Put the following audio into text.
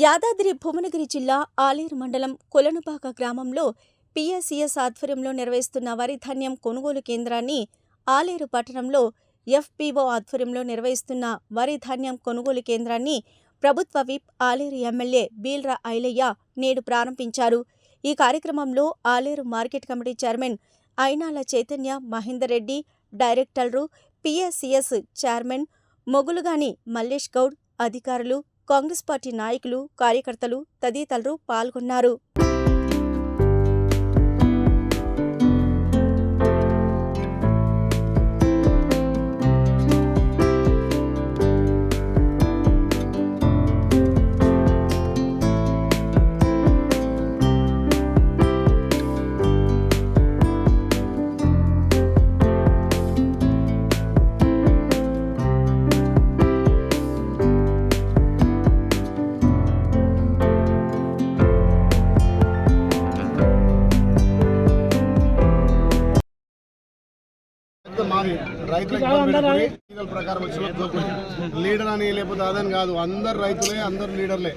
యాదాద్రి భువనగిరి జిల్లా ఆలేరు మండలం కొలనుపాక గ్రామంలో పిఎస్సిఎస్ ఆధ్వర్యంలో నిర్వహిస్తున్న వరి ధాన్యం కొనుగోలు కేంద్రాన్ని ఆలేరు పట్టణంలో ఎఫ్పిఓ ఆధ్వర్యంలో నిర్వహిస్తున్న వరి ధాన్యం కొనుగోలు కేంద్రాన్ని ప్రభుత్వ విప్ ఆలేరు ఎమ్మెల్యే బీల్రా ఐలయ్య నేడు ప్రారంభించారు. ఈ కార్యక్రమంలో Aleru market committee chairman Ainala Chaitanya Mahender Reddy డైరెక్టర్లు పిఎస్సిఎస్ చైర్మన్ మొగులుగాని మల్లేష్ గౌడ్ అధికారులు కాంగ్రెస్ పార్టీ నాయకులు కార్యకర్తలు తదితరులు పాల్గొన్నారు. మాది. ప్రకారం వచ్చిన లీడర్ అని లేకపోతే అదని కాదు. అందరు రైతులే అందరు లీడర్లే.